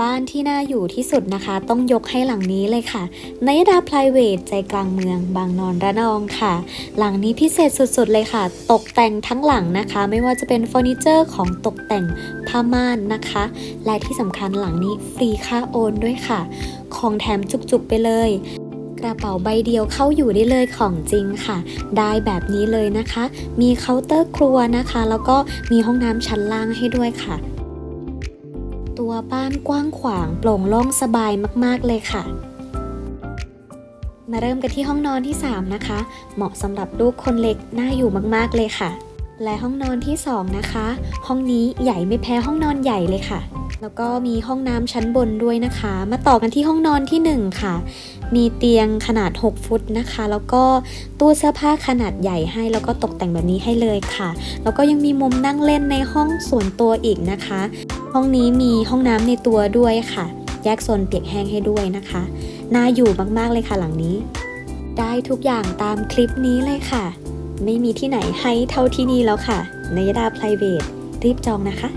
บ้านที่น่าอยู่ที่สุดนะคะ ต้องยกให้หลังนี้เลยค่ะนยดา private ใจกลางเมือง บางนอนระนองค่ะ หลังนี้พิเศษสุดๆเลยค่ะ ตกแต่งทั้งหลังนะคะ ไม่ว่าจะเป็นเฟอร์นิเจอร์ของตกแต่งผ้าม่านนะคะ และที่สำคัญหลังนี้ฟรีค่าโอนด้วยค่ะ ของแถมจุกๆไปเลยกระเป๋าใบเดียวเข้าอยู่ได้เลยของจริงค่ะ ได้แบบนี้เลยนะคะ มีเคาน์เตอร์ครัวนะคะ แล้วก็มีห้องน้ำชั้นล่างให้ด้วยค่ะ ตัวบ้านกว้างขวางโปร่งโล่งสบายมากๆเลยค่ะ มาเริ่มกันที่ห้องนอนที่ 3 นะคะ เหมาะสำหรับลูกคนเล็กน่าอยู่มากๆเลยค่ะ และห้องนอนที่ 2 นะคะ ห้องนี้ใหญ่ไม่แพ้ห้องนอนใหญ่เลยค่ะ แล้วก็มีห้องน้ำชั้นบนด้วยนะคะ มาต่อกันที่ห้องนอนที่ 1 ค่ะ มีเตียงขนาด 6 ฟุตนะคะ แล้วก็ตู้เสื้อผ้าขนาดใหญ่ให้ แล้วก็ตกแต่งแบบนี้ให้เลยค่ะ แล้วก็ยังมีมุมนั่งเล่นในห้องส่วนตัวอีกนะคะ ห้องนี้มีห้องน้ำในตัวด้วยค่ะ แยกโซนเปียกแห้งให้ด้วยนะคะ น่าอยู่มากๆเลยค่ะหลังนี้ ได้ทุกอย่างตามคลิปนี้เลยค่ะ ไม่มีที่ไหนให้เท่าที่นี่แล้วค่ะนยดา private รีบจองนะคะ